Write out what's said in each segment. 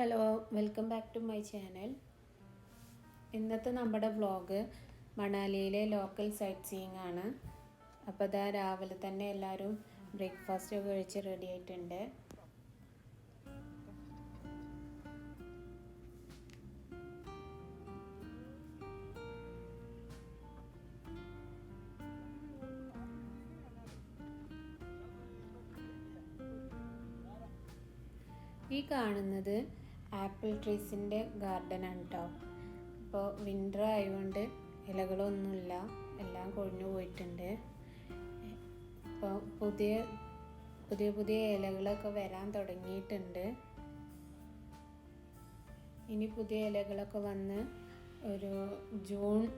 Hello welcome back to my channel ഇന്നത്തെ നമ്മുടെ vlog മണാലിയിലെ ലോക്കൽ സൈറ്റ് സീയിങ് ആണ്. അപ്പോൾ ഇതാ രാവിലെ തന്നെ എല്ലാവരും ബ്രേക്ക്ഫാസ്റ്റ് ഒക്കെ കഴിച്ച് റെഡി ആയിട്ടുണ്ട്. ഈ കാണുന്നത് ആപ്പിൾ ട്രീസിന്റെ ഗാർഡനാണ് കേട്ടോ ഇപ്പോൾ വിന്റർ ആയതുകൊണ്ട് ഇലകളൊന്നുമില്ല. എല്ലാം കൊഴിഞ്ഞു പോയിട്ടുണ്ട്. ഇപ്പോൾ പുതിയ പുതിയ പുതിയ ഇലകളൊക്കെ വരാൻ തുടങ്ങിയിട്ടുണ്ട്. ഇനി പുതിയ ഇലകളൊക്കെ വന്ന് ഒരു ജൂൺ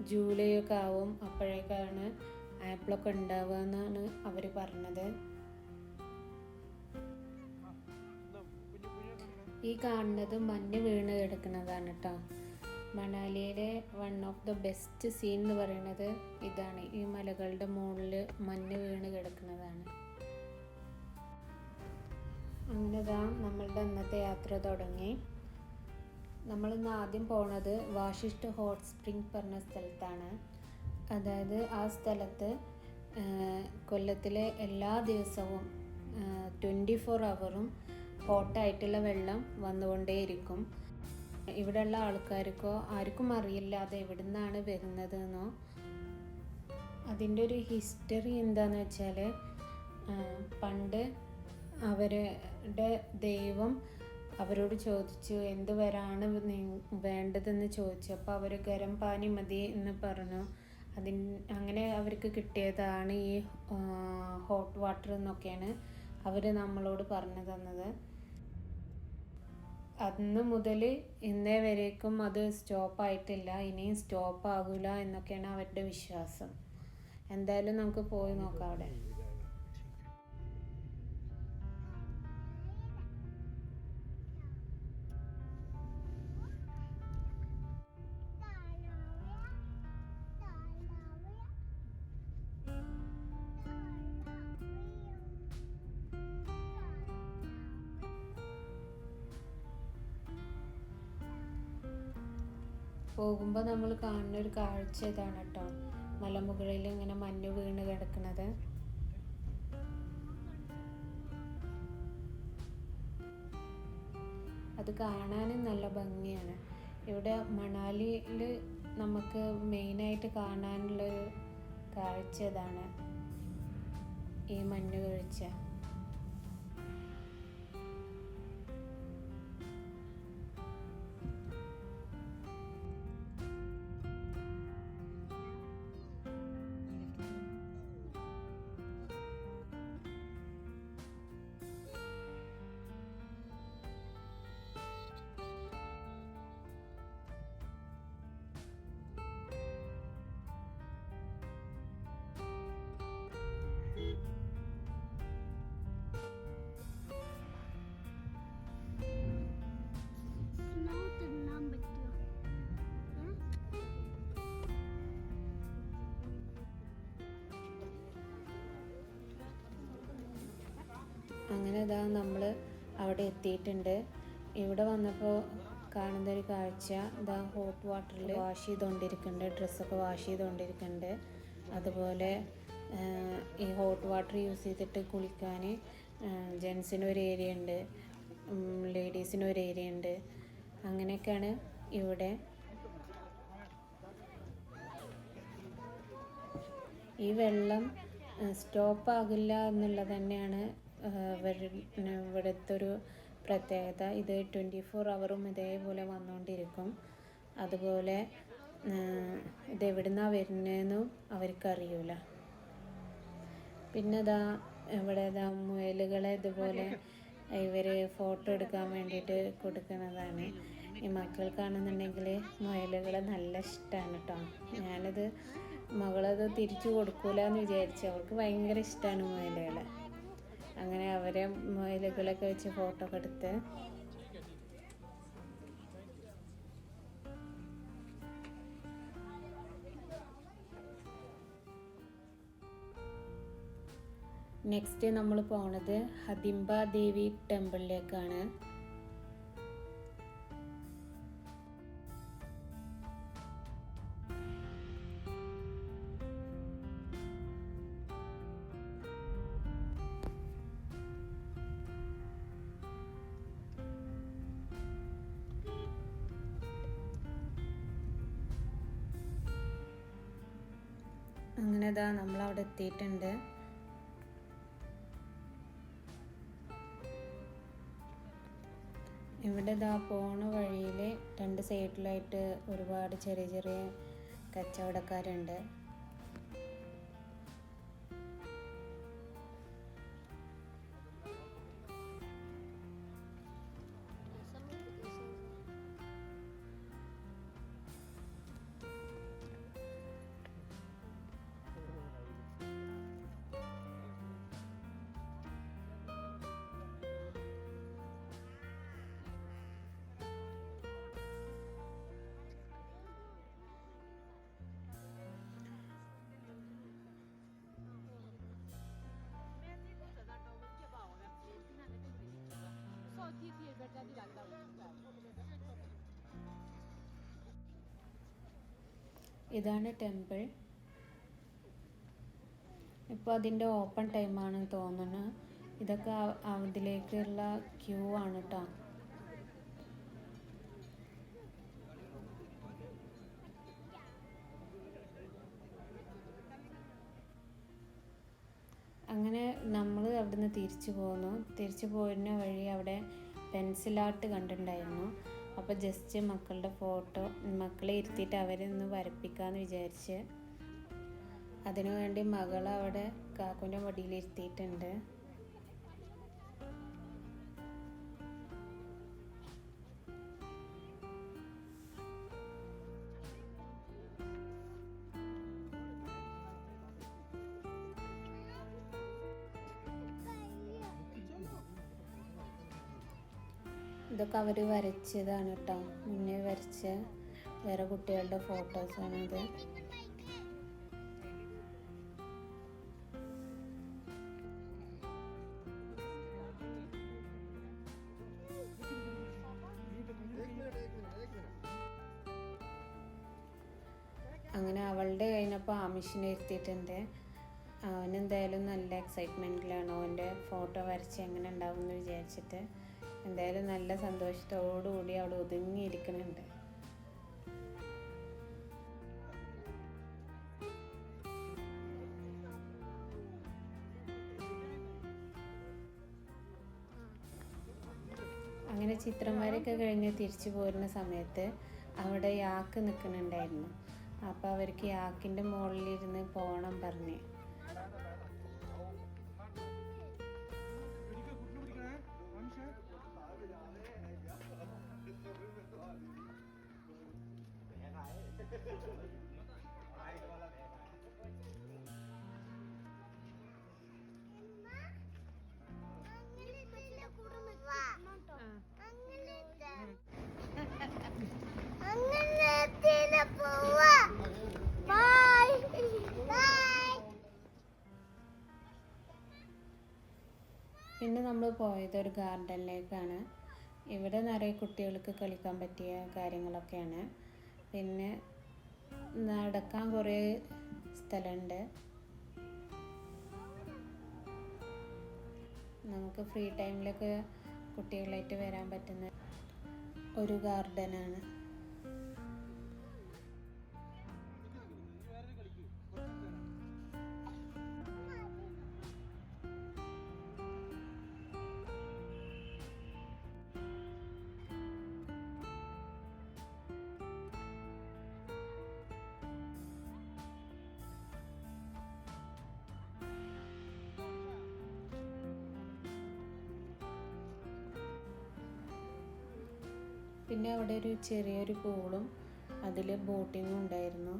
ജൂലൈ ഒക്കെ ആവും അപ്പോഴേക്കാണ് ആപ്പിളൊക്കെ ഉണ്ടാവുക എന്നാണ് അവർ പറഞ്ഞത്. ഈ കാണുന്നത് മഞ്ഞ് വീണ് കിടക്കുന്നതാണ് കേട്ടോ മണാലിയിലെ one of the best scene എന്ന് പറയുന്നത് ഇതാണ്. ഈ മലകളുടെ മുകളിൽ മഞ്ഞ് വീണ് കിടക്കുന്നതാണ്. അങ്ങനെ ഇതാ നമ്മളുടെ ഇന്നത്തെ യാത്ര തുടങ്ങി. നമ്മളിന്ന് ആദ്യം പോണത് വാഷിഷ്ട് ഹോട്ട് സ്പ്രിംഗ് പറഞ്ഞ സ്ഥലത്താണ്. അതായത് ആ സ്ഥലത്ത് കൊല്ലത്തിലെ എല്ലാ ദിവസവും ട്വന്റി ഫോർ അവറും ഹോട്ടായിട്ടുള്ള വെള്ളം വന്നുകൊണ്ടേയിരിക്കും. ഇവിടെയുള്ള ആൾക്കാർക്കോ ആർക്കും അറിയില്ല അത് എവിടെ നിന്നാണ് വരുന്നതെന്നോ അതിന്റെ ഒരു ഹിസ്റ്ററി എന്താന്ന് വെച്ചാൽ പണ്ട് അവരുടെ ദൈവം അവരോട് ചോദിച്ചു എന്ത് വരാണ് വേണ്ടതെന്ന് ചോദിച്ചു. അപ്പോൾ അവർ ഗരം പാനി മതി എന്ന് പറഞ്ഞു. അതിൻ അങ്ങനെ അവർക്ക് കിട്ടിയതാണ് ഈ ഹോട്ട് വാട്ടർ എന്നൊക്കെയാണ് അവർ നമ്മളോട് പറഞ്ഞു തന്നത്. അന്ന് മുതൽ ഇന്നേ വരേക്കും അത് സ്റ്റോപ്പ് ആയിട്ടില്ല ഇനിയും സ്റ്റോപ്പ് ആകില്ല എന്നൊക്കെയാണ് അവരുടെ വിശ്വാസം. എന്തായാലും നമുക്ക് പോയി നോക്കാം അവിടെ. പോകുമ്പോൾ നമ്മൾ കാണുന്ന ഒരു കാഴ്ച ഇതാണ് കേട്ടോ. മലമുകളിൽ ഇങ്ങനെ മഞ്ഞ് വീണ് കിടക്കുന്നത് അത് കാണാനും നല്ല ഭംഗിയാണ്. ഇവിടെ മണാലിയിൽ നമുക്ക് മെയിനായിട്ട് കാണാനുള്ളൊരു കാഴ്ച ഇതാണ് ഈ മഞ്ഞ് വീഴ്ച. അങ്ങനെ ഇതാ നമ്മൾ അവിടെ എത്തിയിട്ടുണ്ട്. ഇവിടെ വന്നപ്പോൾ കാണുന്ന ഒരു കാഴ്ച ഇതാ ഹോട്ട് വാട്ടറിൽ വാഷ് ചെയ്തുകൊണ്ടിരിക്കുന്നുണ്ട് ഡ്രസ്സൊക്കെ വാഷ് ചെയ്തുകൊണ്ടിരിക്കുന്നുണ്ട് അതുപോലെ ഈ ഹോട്ട് വാട്ടർ യൂസ് ചെയ്തിട്ട് കുളിക്കാൻ ജെൻസിനൊരു ഏരിയ ഉണ്ട് ലേഡീസിനൊരു ഏരിയ ഉണ്ട്. അങ്ങനെയൊക്കെയാണ് ഇവിടെ. ഈ വെള്ളം സ്റ്റോപ്പ് ആകില്ല എന്നുള്ളത് തന്നെയാണ് ഇവിടുത്തെ ഒരു പ്രത്യേകത ഇത് ട്വന്റി ഫോർ അവറും ഇതേപോലെ വന്നുകൊണ്ടിരിക്കും അതുപോലെ ഇത് എവിടുന്നാണ് വരുന്നതെന്നും അവർക്കറിയില്ല പിന്നെ ഇതാ ഇവിടെ ഇതാ മുയലുകളെ ഇതുപോലെ ഇവർ ഫോട്ടോ എടുക്കാൻ വേണ്ടിയിട്ട് കൊടുക്കുന്നതാണ്. ഈ മക്കൾക്കാണെന്നുണ്ടെങ്കിൽ മുയലുകളെ നല്ല ഇഷ്ടമാണ് കേട്ടോ ഞാനത് മകളത് തിരിച്ചു കൊടുക്കൂല എന്ന് വിചാരിച്ചു അവർക്ക് ഭയങ്കര ഇഷ്ടമാണ് മുയലുകളെ. അങ്ങനെ അവരെ മൊയിലുകളൊക്കെ വെച്ച് ഫോട്ടോ എടുത്ത്. നെക്സ്റ്റ് നമ്മൾ പോണത് ഹദിംബ ദേവി ടെമ്പിളിലേക്കാണ് അങ്ങനെ ഇതാ നമ്മളവിടെ എത്തിയിട്ടുണ്ട്. ഇവിടെ ഇതാ പോണ വഴിയിൽ രണ്ട് സൈഡിലായിട്ട് ഒരുപാട് ചെറിയ ചെറിയ കച്ചവടക്കാരുണ്ട്. ഇതാണ് ടെമ്പിൾ. ഇപ്പോൾ അതിന്റെ ഓപ്പൺ ടൈമാണെന്ന് തോന്നുന്നു. ഇതൊക്കെ അതിലേക്കുള്ള ക്യൂ ആണ് കേട്ടോ അങ്ങനെ നമ്മൾ അവിടുന്ന് തിരിച്ചു പോന്നു. തിരിച്ചു പോരുന്ന വഴി അവിടെ പെൻസിൽ ആർട്ട് കണ്ടിട്ടുണ്ടായിരുന്നു. അപ്പോൾ ജസ്റ്റ് മക്കളുടെ ഫോട്ടോ മക്കളെ ഇരുത്തിയിട്ട് അവരെ ഒന്ന് വരപ്പിക്കാമെന്ന് വിചാരിച്ച്. അതിനുവേണ്ടി മകൾ അവിടെ മടിയിൽ ഇതൊക്കെ അവർ വരച്ചതാണ് കേട്ടോ മുന്നേ വരച്ച വേറെ കുട്ടികളുടെ ഫോട്ടോസാണിത് അങ്ങനെ അവളുടെ കഴിഞ്ഞപ്പോൾ ആമിഷിനെ ഇരുത്തിയിട്ടുണ്ട്. അവനെന്തായാലും നല്ല എക്സൈറ്റ്മെന്റിലാണ് അവന്റെ ഫോട്ടോ വരച്ച് എങ്ങനെ ഉണ്ടാവും എന്ന് വിചാരിച്ചിട്ട്. എന്തായാലും നല്ല സന്തോഷത്തോടു കൂടി അവിടെ ഒതുങ്ങിയിരിക്കുന്നുണ്ട്. അങ്ങനെ ചിത്രം വരയൊക്കെ കഴിഞ്ഞ് തിരിച്ചു പോരുന്ന സമയത്ത് അവിടെ യാക്ക് നിൽക്കുന്നുണ്ടായിരുന്നു. അപ്പോൾ അവർക്ക് യാക്കിന്റെ മുകളിലിരുന്ന് പോകണം പറഞ്ഞ്. പിന്നെ നമ്മൾ പോയത് ഒരു ഗാർഡനിലേക്കാണ്. ഇവിടെ നിറയെ കുട്ടികൾക്ക് കളിക്കാൻ പറ്റിയ കാര്യങ്ങളൊക്കെയാണ്. പിന്നെ നടക്കാൻ കുറേ സ്ഥലമുണ്ട് നമുക്ക് ഫ്രീ ടൈമിലൊക്കെ കുട്ടികളായിട്ട് വരാൻ പറ്റുന്ന ഒരു ഗാർഡനാണ്. പിന്നെ അവിടെ ഒരു ചെറിയൊരു പൂളും അതിൽ ബോട്ടിങ്ങും ഉണ്ടായിരുന്നു.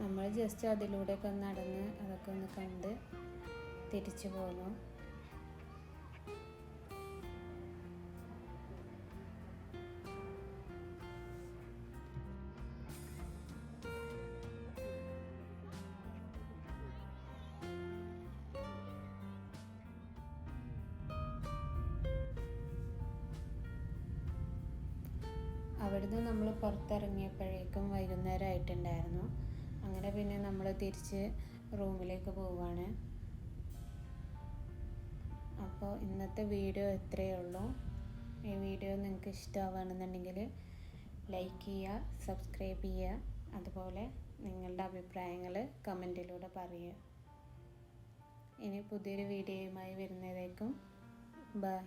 നമ്മൾ ജസ്റ്റ് അതിലൂടെയൊക്കെ നടന്ന് അതൊക്കെ ഒന്ന് കണ്ട് തിരിച്ചു പോന്നു. അവിടുന്ന് നമ്മൾ പുറത്തിറങ്ങിയപ്പോഴേക്കും വൈകുന്നേരം ആയിട്ടുണ്ടായിരുന്നു അങ്ങനെ പിന്നെ നമ്മൾ തിരിച്ച് റൂമിലേക്ക് പോവുകയാണ്. അപ്പോൾ ഇന്നത്തെ വീഡിയോ ഇത്രയേ ഉള്ളൂ. ഈ വീഡിയോ നിങ്ങൾക്ക് ഇഷ്ടമാവുകയാണെന്നുണ്ടെങ്കിൽ ലൈക്ക് ചെയ്യുക സബ്സ്ക്രൈബ് ചെയ്യുക. അതുപോലെ നിങ്ങളുടെ അഭിപ്രായങ്ങൾ കമന്റിലൂടെ പറയുക. ഇനി പുതിയൊരു വീഡിയോയുമായി വരുന്നതേക്കും ബൈ.